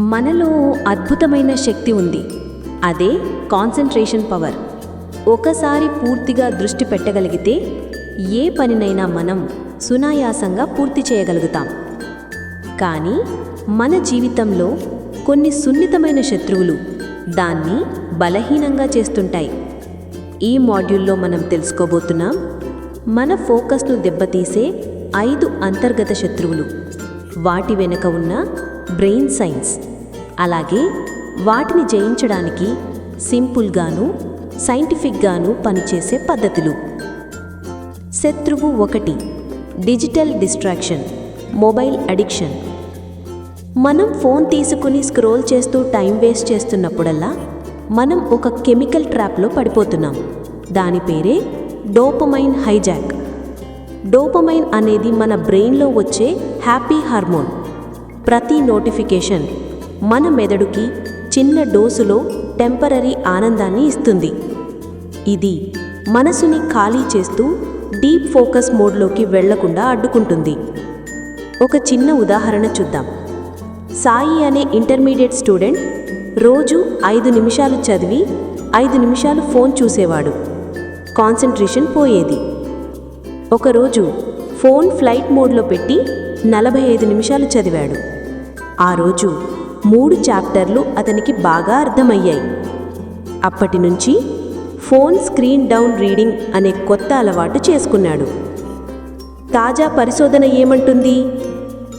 మనలో అద్భుతమైన శక్తి ఉంది. అదే కాన్సన్ట్రేషన్ పవర్. ఒకసారి పూర్తిగా దృష్టి పెట్టగలిగితే ఏ పనినైనా మనం సునాయాసంగా పూర్తి చేయగలుగుతాం. కానీ మన జీవితంలో కొన్ని సున్నితమైన శత్రువులు దాన్ని బలహీనంగా చేస్తుంటాయి. ఈ మాడ్యూల్లో మనం తెలుసుకోబోతున్నాం మన ఫోకస్ను దెబ్బతీసే ఐదు అంతర్గత శత్రువులు. వాటి వెనుక ఉన్న బ్రెయిన్ సైన్స్. అలాగే వాటిని జయించడానికి సింపుల్గాను సైంటిఫిక్గాను పనిచేసే పద్ధతులు. శత్రువు ఒకటి డిజిటల్ డిస్ట్రాక్షన్ మొబైల్ అడిక్షన్. మనం ఫోన్ తీసుకుని స్క్రోల్ చేస్తూ టైం వేస్ట్ చేస్తున్నప్పుడల్లా మనం ఒక కెమికల్ ట్రాప్లో పడిపోతున్నాం. దాని పేరే డోపమైన్ హైజాక్. డోపమైన్ అనేది మన బ్రెయిన్లో వచ్చే హ్యాపీ హార్మోన్. ప్రతి నోటిఫికేషన్ మన మెదడుకి చిన్న డోసులో టెంపరరీ ఆనందాన్ని ఇస్తుంది. ఇది మనసుని ఖాళీ చేస్తూ డీప్ ఫోకస్ మోడ్లోకి వెళ్ళకుండా అడ్డుకుంటుంది. ఒక చిన్న ఉదాహరణ చూద్దాం. సాయి అనే ఇంటర్మీడియట్ స్టూడెంట్ రోజు ఐదు నిమిషాలు చదివి ఐదు నిమిషాలు ఫోన్ చూసేవాడు. కాన్సంట్రేషన్ పోయేది. ఒకరోజు ఫోన్ ఫ్లైట్ మోడ్లో పెట్టి నలభై ఐదు నిమిషాలు చదివాడు. ఆ రోజు మూడు చాప్టర్లు అతనికి బాగా అర్థమయ్యాయి. అప్పటి నుంచి ఫోన్ స్క్రీన్ డౌన్ రీడింగ్ అనే కొత్త అలవాటు చేసుకున్నాడు. తాజా పరిశోధన ఏమంటుంది?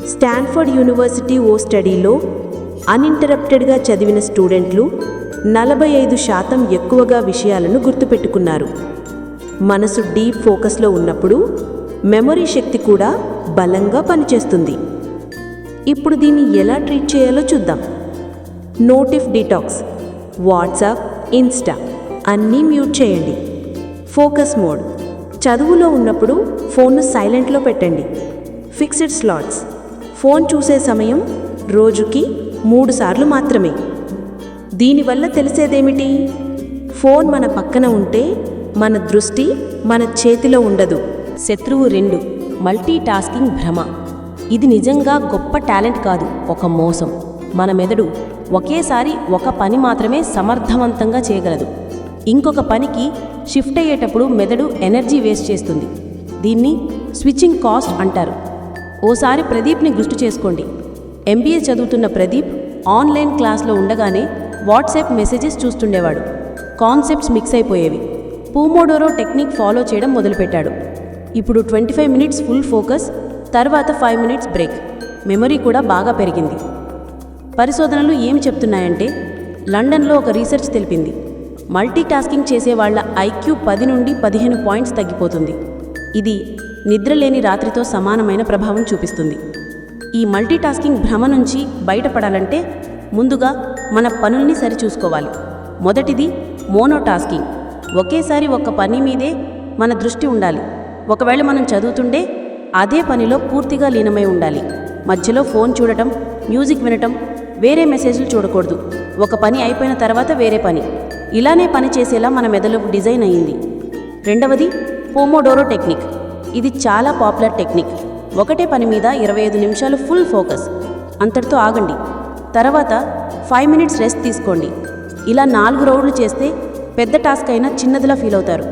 స్టాన్ఫర్డ్ యూనివర్సిటీ ఓ స్టడీలో అన్ఇంటరప్టెడ్గా చదివిన స్టూడెంట్లు నలభై ఐదు శాతం ఎక్కువగా విషయాలను గుర్తుపెట్టుకున్నారు. మనసు డీప్ ఫోకస్లో ఉన్నప్పుడు మెమొరీ శక్తి కూడా బలంగా పనిచేస్తుంది. ఇప్పుడు దీన్ని ఎలా ట్రీట్ చేయాలో చూద్దాం. నోటిఫ్ డిటాక్స్ వాట్సాప్ ఇన్స్టా అన్నీ మ్యూట్ చేయండి. ఫోకస్ మోడ్ చదువులో ఉన్నప్పుడు ఫోన్ను సైలెంట్లో పెట్టండి. ఫిక్స్డ్ స్లాట్స్ ఫోన్ చూసే సమయం రోజుకి మూడు సార్లు మాత్రమే. దీనివల్ల తెలిసేదేమిటి? ఫోన్ మన పక్కన ఉంటే మన దృష్టి మన చేతిలో ఉండదు. శత్రువు రెండు మల్టీ టాస్కింగ్ భ్రమ. ఇది నిజంగా గొప్ప టాలెంట్ కాదు ఒక మోసం. మన మెదడు ఒకేసారి ఒక పని మాత్రమే సమర్థవంతంగా చేయగలదు. ఇంకొక పనికి షిఫ్ట్ అయ్యేటప్పుడు మెదడు ఎనర్జీ వేస్ట్ చేస్తుంది. దీన్ని స్విచ్చింగ్ కాస్ట్ అంటారు. ఓసారి ప్రదీప్ని గుర్తు చేసుకోండి. ఎంబీఏ చదువుతున్న ప్రదీప్ ఆన్లైన్ క్లాస్లో ఉండగానే వాట్సాప్ మెసేజెస్ చూస్తుండేవాడు. కాన్సెప్ట్స్ మిక్స్ అయిపోయేవి. పూమోడోరో టెక్నిక్ ఫాలో చేయడం మొదలుపెట్టాడు. ఇప్పుడు twenty five minutes full focus తర్వాత ఫైవ్ మినిట్స్ బ్రేక్ మెమరీ కూడా బాగా పెరిగింది. పరిశోధనలు ఏమి చెప్తున్నాయంటే లండన్లో ఒక రీసెర్చ్ తెలిపింది. మల్టీ టాస్కింగ్ చేసే వాళ్ళ ఐక్యూ పది నుండి పదిహేను పాయింట్స్ తగ్గిపోతుంది. ఇది నిద్రలేని రాత్రితో సమానమైన ప్రభావం చూపిస్తుంది. ఈ మల్టీ టాస్కింగ్ భ్రమ నుంచి బయటపడాలంటే ముందుగా మన పనుల్ని సరిచూసుకోవాలి. మొదటిది మోనోటాస్కింగ్ ఒకేసారి ఒక పని మీదే మన దృష్టి ఉండాలి. ఒకవేళ మనం చదువుతుండే అదే పనిలో పూర్తిగా లీనమై ఉండాలి. మధ్యలో ఫోన్ చూడటం మ్యూజిక్ వినటం వేరే మెసేజ్లు చూడకూడదు. ఒక పని అయిపోయిన తర్వాత వేరే పని. ఇలానే పని చేసేలా మన మెదడు డిజైన్ అయ్యింది. రెండవది పోమోడోరో టెక్నిక్ ఇది చాలా పాపులర్ టెక్నిక్. ఒకటే పని మీద ఇరవై ఐదు నిమిషాలు ఫుల్ ఫోకస్. అంతటితో ఆగండి. తర్వాత ఫైవ్ మినిట్స్ రెస్ట్ తీసుకోండి. ఇలా నాలుగు రౌండ్లు చేస్తే పెద్ద టాస్క్ అయినా చిన్నదిలా ఫీల్ అవుతారు.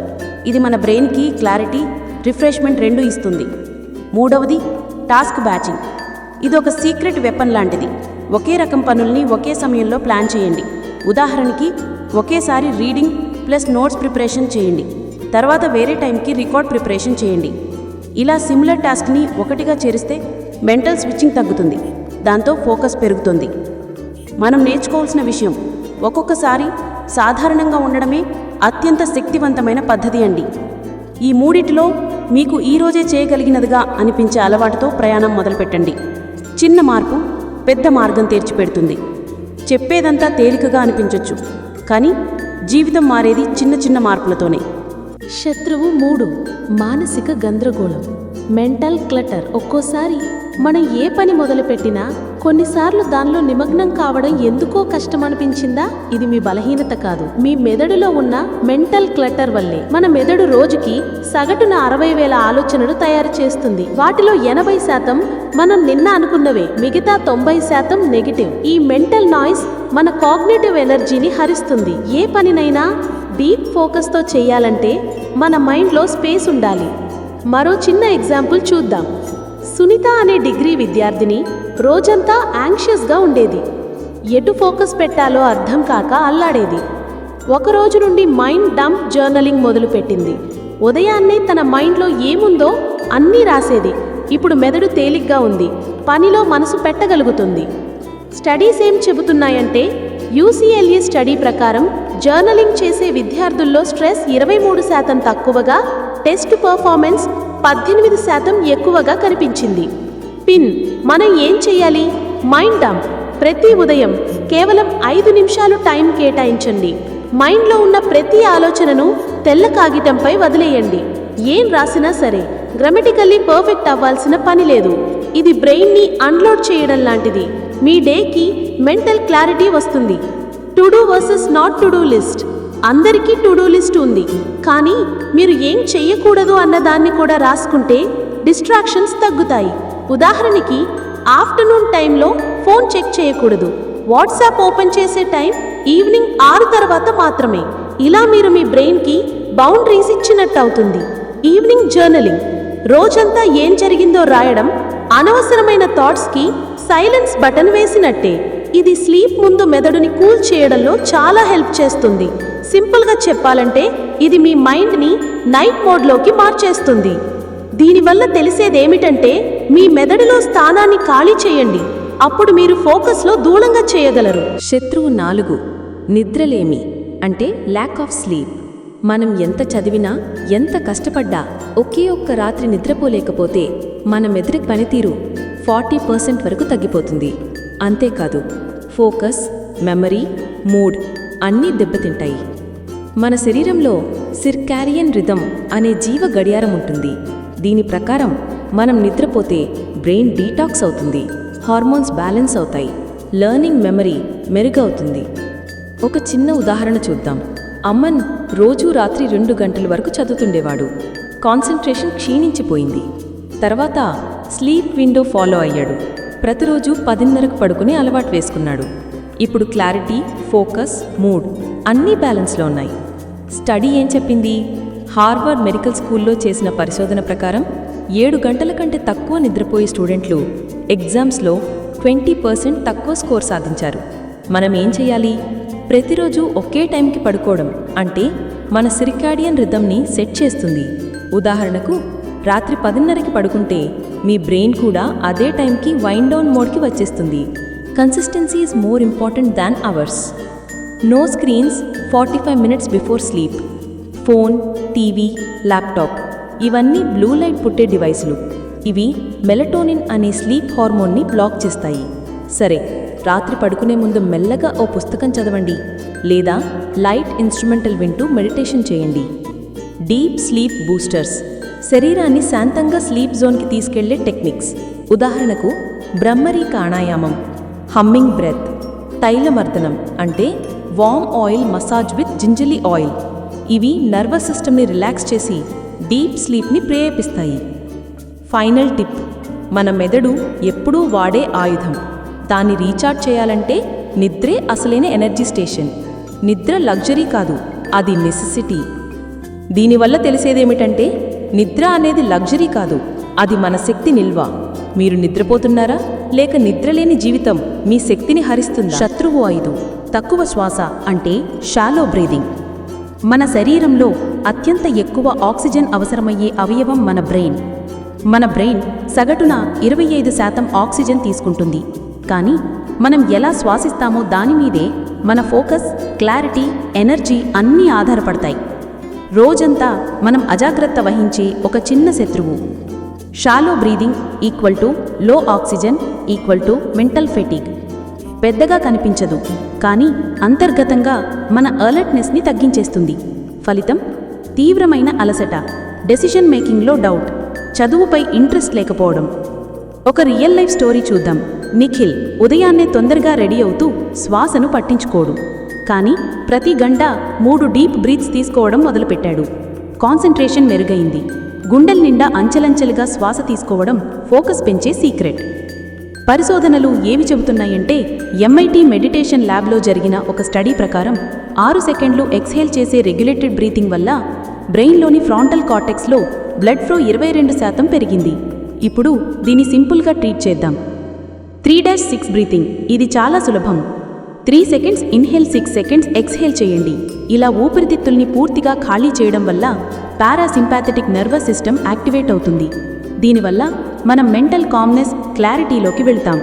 ఇది మన బ్రెయిన్కి క్లారిటీ రిఫ్రెష్మెంట్ రెండు ఇస్తుంది. మూడవది టాస్క్ బ్యాచింగ్. ఇది ఒక సీక్రెట్ వెపన్ లాంటిది. ఒకే రకం పనుల్ని ఒకే సమయంలో ప్లాన్ చేయండి. ఉదాహరణకి ఒకేసారి రీడింగ్ ప్లస్ నోట్స్ ప్రిపరేషన్ చేయండి. తర్వాత వేరే టైంకి రికార్డ్ ప్రిపరేషన్ చేయండి. ఇలా సిమిలర్ టాస్క్ని ఒకటిగా చేరిస్తే మెంటల్ స్విచ్చింగ్ తగ్గుతుంది. దాంతో ఫోకస్ పెరుగుతుంది. మనం నేర్చుకోవాల్సిన విషయం ఒక్కొక్కసారి సాధారణంగా ఉండడమే అత్యంత శక్తివంతమైన పద్ధతి అండి. ఈ మూడిటిలో మీకు ఈరోజే చేయగలిగినదిగా అనిపించే అలవాటుతో ప్రయాణం మొదలుపెట్టండి. చిన్న మార్పు పెద్ద మార్గం తెరిచిపెడుతుంది. చెప్పేదంతా తేలికగా అనిపించవచ్చు కానీ జీవితం మారేది చిన్న చిన్న మార్పులతోనే. శత్రువు మూడు మానసిక గందరగోళం. మెంటల్ క్లటర్ ఒక్కోసారి మనం ఏ పని మొదలుపెట్టినా కొన్నిసార్లు దానిలో నిమగ్నం కావడం ఎందుకో కష్టం అనిపించిందా ఇది మీ బలహీనత కాదు. మీ మెదడులో ఉన్న మెంటల్ క్లటర్ వల్లే. మన మెదడు రోజుకి సగటున అరవై వేల ఆలోచనలు తయారు చేస్తుంది. వాటిలో ఎనభై శాతం మనం నిన్న అనుకున్నవే. మిగతా తొంభై శాతం నెగిటివ్. ఈ మెంటల్ నాయిస్ మన కాగ్నేటివ్ ఎనర్జీని హరిస్తుంది. ఏ పనినైనా డీప్ ఫోకస్తో చేయాలంటే మన మైండ్లో స్పేస్ ఉండాలి. మరో చిన్న ఎగ్జాంపుల్ చూద్దాం. సునీత అనే డిగ్రీ విద్యార్థిని రోజంతా యాంగ్షియస్గా ఉండేది. ఎటు ఫోకస్ పెట్టాలో అర్థం కాక అల్లాడేది. ఒక రోజు నుండి మైండ్ డంప్ జర్నలింగ్ మొదలుపెట్టింది. ఉదయాన్నే తన మైండ్లో ఏముందో అన్నీ రాసేది. ఇప్పుడు మెదడు తేలిగ్గా ఉంది. పనిలో మనసు పెట్టగలుగుతుంది. స్టడీస్ ఏం చెబుతున్నాయంటే యూసీఎల్ఏ స్టడీ ప్రకారం జర్నలింగ్ చేసే విద్యార్థుల్లో స్ట్రెస్ ఇరవై మూడు శాతం తక్కువగా టెస్ట్ పర్ఫార్మెన్స్ పద్దెనిమిది శాతం ఎక్కువగా కనిపించింది. పిన్ మనం ఏం చేయాలి? Mind dump. ప్రతి ఉదయం కేవలం ఐదు నిమిషాలు టైం కేటాయించండి. మైండ్లో ఉన్న ప్రతి ఆలోచనను తెల్ల కాగితంపై వదిలేయండి. ఏం రాసినా సరే గ్రామటికల్లీ పర్ఫెక్ట్ అవ్వాల్సిన పని లేదు. ఇది బ్రెయిన్ని అన్లోడ్ చేయడం లాంటిది. మీ డేకి మెంటల్ క్లారిటీ వస్తుంది. To do versus not to do list. అందరికీ టు డూ లిస్ట్ ఉంది. కానీ మీరు ఏం చెయ్యకూడదు అన్న దాన్ని కూడా రాసుకుంటే డిస్ట్రాక్షన్స్ తగ్గుతాయి. ఉదాహరణకి ఆఫ్టర్నూన్ టైంలో ఫోన్ చెక్ చేయకూడదు. వాట్సాప్ ఓపెన్ చేసే టైం ఈవినింగ్ ఆరు తర్వాత మాత్రమే. ఇలా మీరు మీ బ్రెయిన్కి బౌండరీస్ ఇచ్చినట్టు అవుతుంది ఈవినింగ్ జర్నలింగ్. రోజంతా ఏం జరిగిందో రాయడం అనవసరమైన థాట్స్కి సైలెన్స్ బటన్ వేసినట్టే. ఇది స్లీప్ ముందు మెదడుని కూల్ చేయడంలో చాలా హెల్ప్ చేస్తుంది. సింపుల్గా చెప్పాలంటే ఇది మీ మైండ్ని నైట్ మోడ్లోకి మార్చేస్తుంది. దీనివల్ల తెలిసేదేమిటంటే మీ మెదడులో స్థానాన్ని ఖాళీ చేయండి. అప్పుడు మీరు ఫోకస్లో దూరంగా చేయగలరు. శత్రువు నాలుగు నిద్రలేమి అంటే ల్యాక్ ఆఫ్ స్లీప్ మనం ఎంత చదివినా ఎంత కష్టపడ్డా ఒకే ఒక్క రాత్రి నిద్రపోలేకపోతే మన మెదడు పనితీరు ఫార్టీ పర్సెంట్ వరకు తగ్గిపోతుంది. అంతేకాదు ఫోకస్ మెమరీ మూడ్ అన్నీ దెబ్బతింటాయి. మన శరీరంలో సిర్కారియన్ రిథం అనే జీవ గడియారం ఉంటుంది. దీని ప్రకారం మనం నిద్రపోతే బ్రెయిన్ డీటాక్స్ అవుతుంది హార్మోన్స్ బ్యాలెన్స్ అవుతాయి లెర్నింగ్ మెమరీ మెరుగవుతుంది. ఒక చిన్న ఉదాహరణ చూద్దాం. అమ్మన్ రోజూ రాత్రి రెండు గంటల వరకు చదువుతుండేవాడు. కాన్సన్ట్రేషన్ క్షీణించిపోయింది. తర్వాత స్లీప్ విండో ఫాలో అయ్యాడు. ప్రతిరోజు పదిన్నరకు పడుకుని అలవాటు వేసుకున్నాడు. ఇప్పుడు క్లారిటీ ఫోకస్ మూడ్ అన్నీ బ్యాలెన్స్లో ఉన్నాయి. స్టడీ ఏం చెప్పింది? హార్వర్డ్ మెడికల్ స్కూల్లో చేసిన పరిశోధన ప్రకారం ఏడు గంటల కంటే తక్కువ నిద్రపోయే స్టూడెంట్లు ఎగ్జామ్స్లో ట్వంటీ పర్సెంట్ తక్కువ స్కోర్ సాధించారు. మనం ఏం చేయాలి? ప్రతిరోజు ఒకే టైంకి పడుకోవడం అంటే మన సిరికాడియన్ రిథమ్ని సెట్ చేస్తుంది. ఉదాహరణకు రాత్రి పదిన్నరకి పడుకుంటే మీ బ్రెయిన్ కూడా అదే టైంకి వైండ్ డౌన్ మోడ్కి వచ్చేస్తుంది. Consistency is more important than hours no screens forty five minutes before sleep phone TV laptop ఇవన్నీ బ్లూ లైట్ పుట్టే డివైస్లు ఇవి మెలటోనిన్ అనే స్లీప్ హార్మోన్ని బ్లాక్ చేస్తాయి. సరే రాత్రి పడుకునే ముందు మెల్లగా ఓ పుస్తకం చదవండి లేదా లైట్ ఇన్స్ట్రుమెంటల్ వింటూ మెడిటేషన్ చేయండి. డీప్ స్లీప్ బూస్టర్స్ శరీరాన్ని శాంతంగా స్లీప్ జోన్కి తీసుకెళ్ళే టెక్నిక్స్. ఉదాహరణకు బ్రహ్మరీ కాణాయామం హమ్మింగ్ బ్రెత్ తైలమర్దనం అంటే warm oil massage with gingelly oil. ఇవి నర్వస్ సిస్టమ్ని రిలాక్స్ చేసి డీప్ స్లీప్ని ప్రేరేపిస్తాయి. Final tip. మన మెదడు ఎప్పుడూ వాడే ఆయుధం. దాన్ని రీఛార్జ్ చేయాలంటే నిద్రే అసలైన ఎనర్జీ స్టేషన్. నిద్ర లగ్జరీ కాదు అది నెసెసిటీ. దీనివల్ల తెలిసేదేమిటంటే నిద్ర అనేది లగ్జరీ కాదు అది మన శక్తి నిల్వ. మీరు నిద్రపోతున్నారా? లేక నిద్రలేని జీవితం మీ శక్తిని హరిస్తుంది? శత్రువు ఐదు తక్కువ శ్వాస అంటే షాలో బ్రీదింగ్ మన శరీరంలో అత్యంత ఎక్కువ ఆక్సిజన్ అవసరమయ్యే అవయవం మన బ్రెయిన్. మన బ్రెయిన్ సగటున ఇరవై ఐదు శాతం ఆక్సిజన్ తీసుకుంటుంది. కానీ మనం ఎలా శ్వాసిస్తామో దాని మీదే మన ఫోకస్ క్లారిటీ ఎనర్జీ అన్నీ ఆధారపడతాయి. రోజంతా మనం అజాగ్రత్త వహించే ఒక చిన్న శత్రువు. Shallow breathing equal to low oxygen equal to mental fatigue పెద్దగా కనిపించదు కానీ అంతర్గతంగా మన అలర్ట్నెస్ని తగ్గించేస్తుంది. ఫలితం తీవ్రమైన అలసట డెసిషన్ మేకింగ్లో డౌట్ చదువుపై ఇంట్రెస్ట్ లేకపోవడం. ఒక రియల్ లైఫ్ స్టోరీ చూద్దాం. నిఖిల్ ఉదయాన్నే తొందరగా రెడీ అవుతూ శ్వాసను పట్టించుకోడు. కానీ ప్రతి గంట మూడు డీప్ బ్రీత్స్ తీసుకోవడం మొదలుపెట్టాడు. కాన్సన్ట్రేషన్ మెరుగైంది. గుండెల నిండా అంచెలంచెలుగా శ్వాస తీసుకోవడం ఫోకస్ పెంచే సీక్రెట్. పరిశోధనలు ఏవి చెబుతున్నాయంటే ఎంఐటి మెడిటేషన్ ల్యాబ్లో జరిగిన ఒక స్టడీ ప్రకారం ఆరు సెకండ్లు ఎక్స్హేల్ చేసే రెగ్యులేటెడ్ బ్రీతింగ్ వల్ల బ్రెయిన్లోని ఫ్రాంటల్ కార్టెక్స్లో బ్లడ్ ఫ్లో ఇరవై రెండు శాతం పెరిగింది. ఇప్పుడు దీన్ని సింపుల్గా ట్రీట్ చేద్దాం. Three dash six breathing. ఇది చాలా సులభం. Three seconds inhale six seconds exhale చేయండి. ఇలా ఊపిరితిత్తుల్ని పూర్తిగా ఖాళీ చేయడం వల్ల పారాసింపాథెటిక్ నర్వస్ సిస్టమ్ యాక్టివేట్ అవుతుంది. దీనివల్ల మనం మెంటల్ కామ్నెస్ క్లారిటీలోకి వెళ్తాం.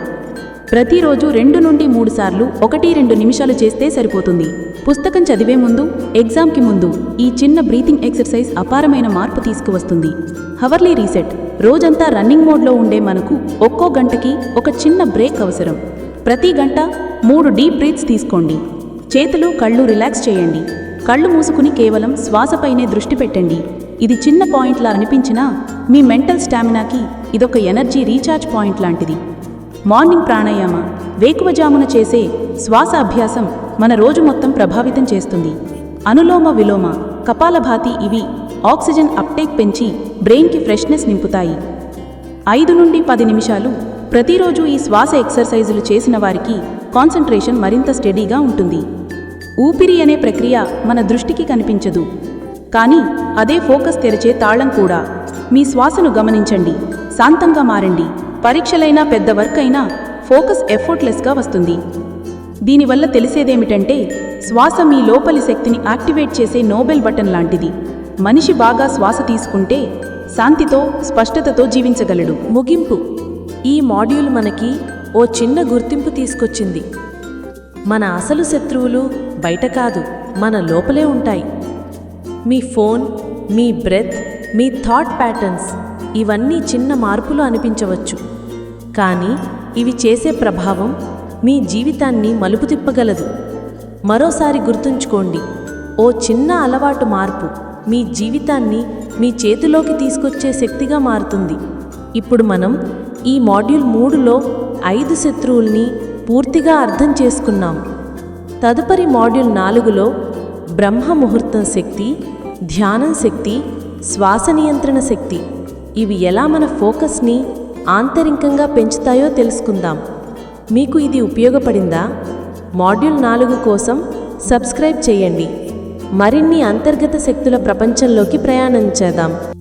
ప్రతిరోజు రెండు నుండి మూడు సార్లు ఒకటి రెండు నిమిషాలు చేస్తే సరిపోతుంది. పుస్తకం చదివే ముందు ఎగ్జామ్కి ముందు ఈ చిన్న బ్రీతింగ్ ఎక్సర్సైజ్ అపారమైన మార్పు తీసుకువస్తుంది. హవర్లీ రీసెట్ రోజంతా రన్నింగ్ మోడ్లో ఉండే మనకు ఒక్కో గంటకి ఒక చిన్న బ్రేక్ అవసరం. ప్రతి గంట మూడు డీప్ బ్రీత్స్ తీసుకోండి. చేతులు కళ్ళు రిలాక్స్ చేయండి. కళ్ళు మూసుకుని కేవలం శ్వాసపైనే దృష్టి పెట్టండి. ఇది చిన్న పాయింట్లా అనిపించినా మీ మెంటల్ స్టామినాకి ఇదొక ఎనర్జీ రీఛార్జ్ పాయింట్ లాంటిది. మార్నింగ్ ప్రాణాయామ వేకువజామున చేసే శ్వాస అభ్యాసం మన రోజు మొత్తం ప్రభావితం చేస్తుంది. అనులోమ విలోమ కపాలభాతి ఇవి ఆక్సిజన్ అప్టేక్ పెంచి బ్రెయిన్కి ఫ్రెష్నెస్ నింపుతాయి. ఐదు నుండి పది నిమిషాలు ప్రతిరోజు ఈ శ్వాస ఎక్సర్సైజులు చేసిన వారికి కాన్సంట్రేషన్ మరింత స్టడీగా ఉంటుంది. ఊపిరి అనే ప్రక్రియ మన దృష్టికి కనిపించదు. కానీ అదే ఫోకస్ తెరిచే తాళం కూడా. మీ శ్వాసను గమనించండి. శాంతంగా మారండి. పరీక్షలైనా పెద్ద వర్క్ అయినా ఫోకస్ ఎఫర్ట్లెస్గా వస్తుంది. దీనివల్ల తెలిసేదేమిటంటే శ్వాస మీ లోపలి శక్తిని యాక్టివేట్ చేసే నోబెల్ బటన్ లాంటిది. మనిషి బాగా శ్వాస తీసుకుంటే శాంతితో స్పష్టతతో జీవించగలడు. ముగింపు. ఈ మాడ్యూల్ మనకి ఓ చిన్న గుర్తింపు తీసుకొచ్చింది. మన అసలు శత్రువులు బయట కాదు మన లోపలే ఉంటాయి. మీ ఫోన్ మీ బ్రెత్ మీ థాట్ ప్యాటర్న్స్ ఇవన్నీ చిన్న మార్పులు అనిపించవచ్చు. కానీ ఇవి చేసే ప్రభావం మీ జీవితాన్ని మలుపు తిప్పగలదు. మరోసారి గుర్తుంచుకోండి ఓ చిన్న అలవాటు మార్పు మీ జీవితాన్ని మీ చేతిలోకి తీసుకొచ్చే శక్తిగా మారుతుంది. ఇప్పుడు మనం ఈ మాడ్యూల్ మూడులో ఐదు శత్రువుల్ని పూర్తిగా అర్థం చేసుకున్నాం. తదుపరి మాడ్యూల్ నాలుగులో బ్రహ్మ ముహూర్తం శక్తి ధ్యానం శక్తి శ్వాస నియంత్రణ శక్తి ఇవి ఎలా మన ఫోకస్ని ఆంతరికంగా పెంచుతాయో తెలుసుకుందాం. మీకు ఇది ఉపయోగపడిందా? మాడ్యూల్ నాలుగు కోసం సబ్స్క్రైబ్ చేయండి. మరిన్ని అంతర్గత శక్తుల ప్రపంచంలోకి ప్రయాణించేద్దాం